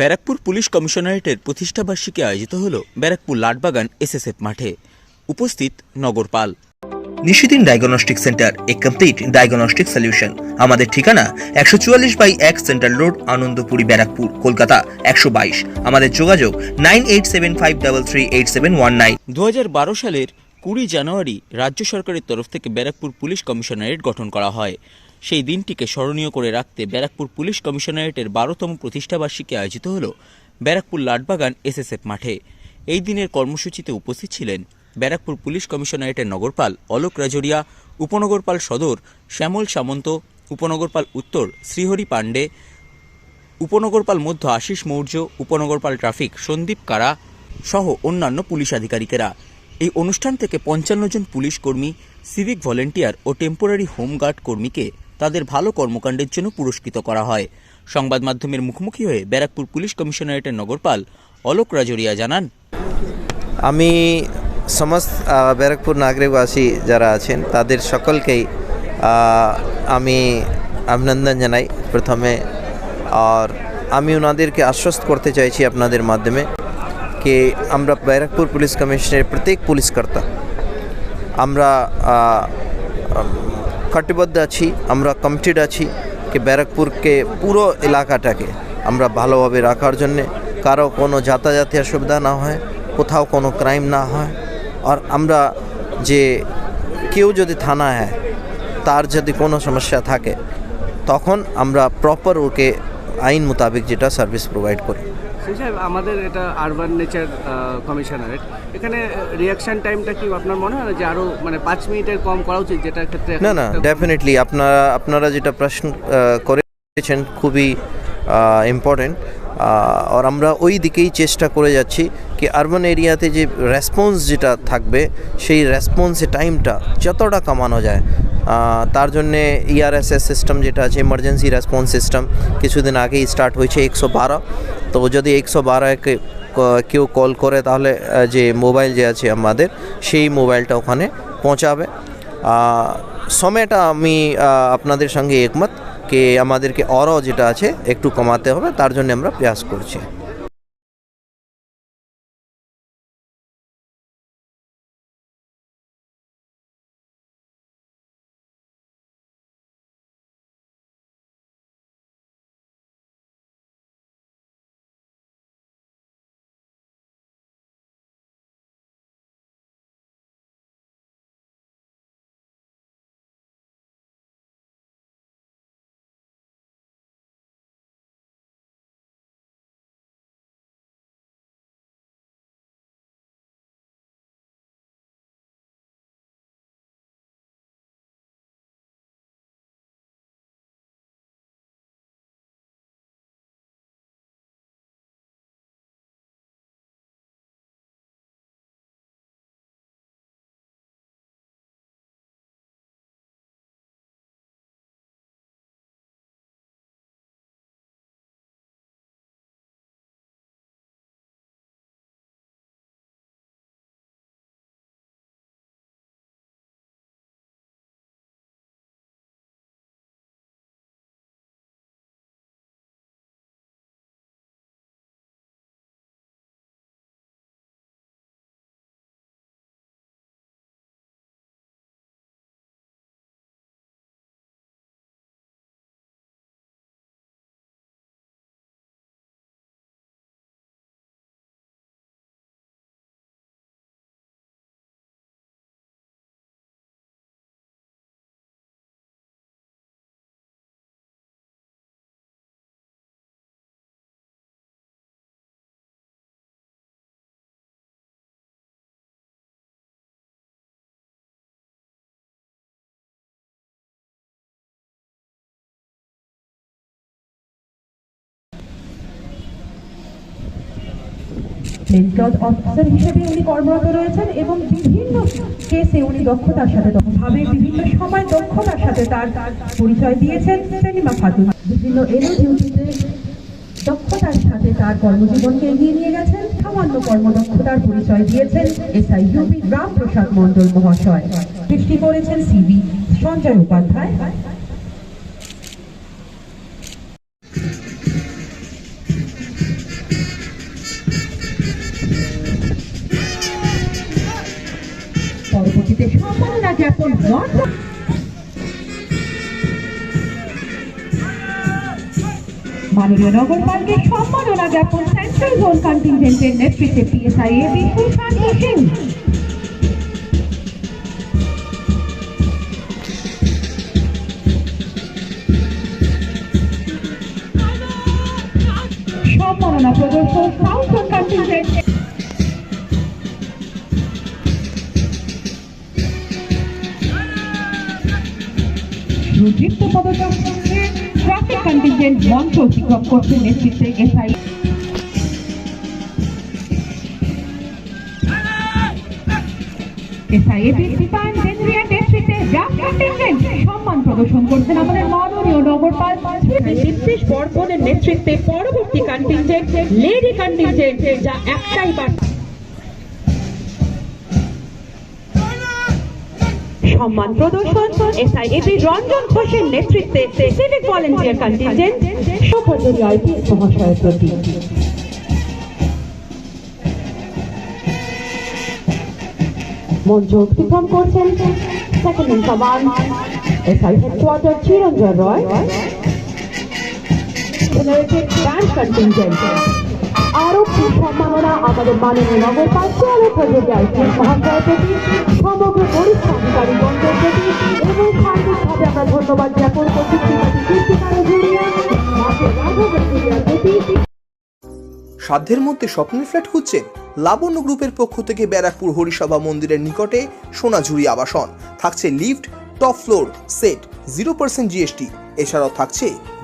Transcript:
Barrackpore police কমিশনারেটের প্রতিষ্ঠাবার্ষিকী আয়োজিত হল Barrackpore Latbagan SSF মাঠে। উপস্থিত নগরপাল নিশিদিন ডায়াগনস্টিক সেন্টার এ কমপ্লিট ডায়াগনস্টিক সলিউশন। আমাদের ঠিকানা একশো চুয়াল্লিশ বাই এক সেন্ট্রাল রোড আনন্দপুরি ব্যারাকপুর কলকাতা একশো বাইশ। আমাদের যোগাযোগ nine eight seven five double three eight seven one nine. দু বারো সালের কুড়ি জানুয়ারি রাজ্য সরকারের তরফ থেকে ব্যারাকপুর পুলিশ কমিশনারেট গঠন করা হয়। সেই দিনটিকে স্মরণীয় করে রাখতে ব্যারাকপুর পুলিশ কমিশনারেটের বারোতম প্রতিষ্ঠাবার্ষিকী আয়োজিত হল ব্যারাকপুর লাটবাগান এসএসএফ মাঠে। এই দিনের কর্মসূচিতে উপস্থিত ছিলেন ব্যারাকপুর পুলিশ কমিশনারেটের নগরপাল অলোক রাজরিয়া, উপনগরপাল সদর শ্যামল সামন্ত, উপনগরপাল উত্তর শ্রীহরি পাণ্ডে, উপনগরপাল মধ্য আশিস মৌর্য, উপনগরপাল ট্রাফিক সন্দীপ কারা সহ অন্যান্য পুলিশ আধিকারিকেরা। এই অনুষ্ঠান থেকে পঞ্চান্ন জন পুলিশ কর্মী, সিভিক ভলেন্টিয়ার ও টেম্পোরারি হোমগার্ড কর্মীকে তাদের ভালো কর্মকাণ্ডের জন্য পুরস্কৃত করা হয়। সংবাদ মাধ্যমের মুখোমুখি হয়ে ব্যারাকপুর পুলিশ কমিশনারেটের নগরপাল অলোক রাজরিয়া জানান। আমি সমস্ত ব্যারাকপুর নাগরিকবাসী যারা আছেন, তাদের সকলকেই আমি অভিনন্দন জানাই প্রথমে। আর আমি ওনাদেরকে আশ্বস্ত করতে চাইছি আপনাদের মাধ্যমে যে আমরা ব্যারাকপুর পুলিশ কমিশনের প্রত্যেক পুলিশকর্তা, আমরা কটিবদ্ধ আছি, আমরা কমিটেড আছি কি ব্যারাকপুরকে পুরো এলাকাটাকে আমরা ভালোভাবে রাখার জন্যে। কারও কোনো যাতায়াতের অসুবিধা না হয়, কোথাও কোনো ক্রাইম না হয়। আর আমরা যে কেউ যদি থানা হয় তার যদি কোনো সমস্যা থাকে, তখন আমরা প্রপার ওকে আইন মোতাবেক যেটা সার্ভিস প্রোভাইড করি। সেই সাহেব আমাদের এটা আরবান নেচার কমিশনারেট এখানে রিয়াকশন টাইমটা কি আপনার মনে হয় যে আরও মানে পাঁচ মিনিটের কম করা উচিত যেটা ক্ষেত্রে না না ডেফিনেটলি আপনারা আপনারা যেটা প্রশ্ন করেছেন খুবই ইম্পর্টেন্ট আর আমরা ওই দিকেই চেষ্টা করে যাচ্ছি কি আরবান এরিয়াতে যে রেসপন্স যেটা থাকবে, সেই রেসপন্সের টাইমটা যতটা কমানো যায়। তার জন্যে E ইআরএসএস সিস্টেম যেটা আছে ইমার্জেন্সি রেসপন্স সিস্টেম কিছুদিন আগেই স্টার্ট হয়েছে একশো বারো। তো যদি একশো বারোকে কেউ কল করে তাহলে যে মোবাইল যে আছে আমাদের, সেই মোবাইলটা ওখানে পৌঁছাবে। সময়টা আমি আপনাদের সঙ্গে একমত। যে আমাদেরকে অর যেটা আছে একটু কমাতে হবে তার জন্য আমরা প্রয়াস করছি। মেডিকেল অফিসার হিসেবে উনি কর্মরত রয়েছেন এবং বিভিন্ন কেসে উনি দক্ষতার সাথে ভাবে বিভিন্ন সময় দক্ষতার সাথে তার পরিচয় দিয়েছেন, সেলিমা খাতুন বিভিন্ন এলো ডিউটিতে দক্ষতার সাথে তার কর্মজীবনকে এগিয়ে নিয়ে গেছেন, সামান্য কর্মদক্ষতার পরিচয় দিয়েছেন এসআই ইউপি রামপ্রসাদ মণ্ডল মহাশয়। সৃষ্টি করেছেন সিবি সঞ্জয় উপাধ্যায়। মাননীয় নগরপালকে সম্মাননা জ্ঞাপন সেন্ট্রাল জোন কন্টিনজেন্টের নেতৃত্বে পিএসআই এ বিশু শান্ত সিং পদচক্রকে ট্রাফিক কন্টিনজেন্ট মঞ্চ অতিক্রম করছে নেতৃত্বে এসআই সম্মান প্রদর্শন করছেন আমাদের নেতৃত্বে পরবর্তী কন্টিনজেন্ট, লেডি কন্টিনজেন্ট, যা একটাই বার্তা। সম্মান প্রদর্শন এসআইএপি রঞ্জন ঘোষের নেতৃত্বে civic volunteer contingent Subhadra IP মহাশয়ের প্রতি। মঞ্চ অতিক্রম করছেন second in command SI headquarter Roy. Band contingent আরও সম্মাননা আমাদের মাননীয় নগরপাল চেয়ারোপযোগী আইসিএস মহাশয়ের প্রতি সমগ্র বরিষ্ঠ আধিকারিকগণের প্রতি এবং সার্বিকভাবে আমরা ধন্যবাদ জ্ঞাপন করছি শ্রীমতী জুড়িয়ার প্রতি। সাধ্যের মধ্যে স্বপ্নের ফ্ল্যাট খুঁজছেন লাবণ্য গ্রুপের পক্ষ থেকে ব্যারাকপুর হরিসভা মন্দিরের নিকটে সোনাঝুরি আবাসন। থাকছে lift, top floor, set zero percent GST এছাড়াও থাকছে